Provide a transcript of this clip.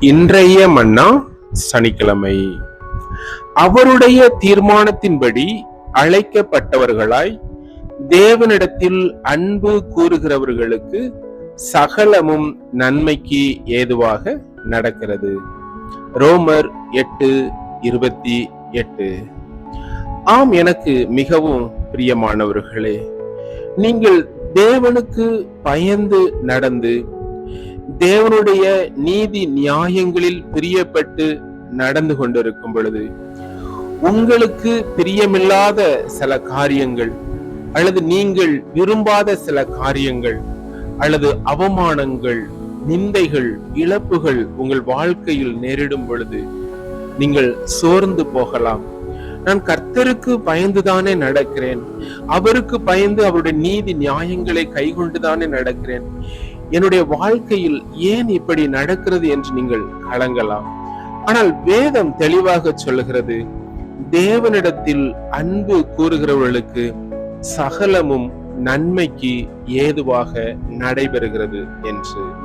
இன்றைய மன்னா சனிக்கிழமை. அவருடைய தீர்மானத்தின்படி அழைக்கப்பட்டவர்களாய் தேவனிடத்தில் அன்பு கூறுகிறவர்களுக்கு சகலமும் நன்மைக்கு ஏதுவாக நடக்கிறது. ரோமர் எட்டு இருபத்தி எட்டு. ஆம் எனக்கு மிகவும் பிரியமானவர்களே நீங்கள் தேவனுக்கு பயந்து நடந்து தேவனுடைய நீதி நியாயங்களில் பிரியப்பட்டு நடந்து கொண்டிருக்கும் பொழுது உங்களுக்கு பிரியமில்லாத சில காரியங்கள் அல்லது நீங்கள் விரும்பாத சில காரியங்கள் அல்லது அவமானங்கள் நிந்தைகள் இழப்புகள் உங்கள் வாழ்க்கையில் நேரிடும் பொழுது நீங்கள் சோர்ந்து போகலாம். நான் கர்த்தருக்கு பயந்துதானே நடக்கிறேன். அவருக்கு பயந்து அவருடைய நீதி நியாயங்களை கைகொண்டுதானே நடக்கிறேன். என்னுடைய வாழ்க்கையில் ஏன் இப்படி நடக்கிறது என்று நீங்கள் கலங்கலாம். ஆனால் வேதம் தெளிவாக சொல்லுகிறது தேவனிடத்தில் அன்பு கூறுகிறவர்களுக்கு சகலமும் நன்மைக்கு ஏதுவாக நடைபெறுகிறது என்று.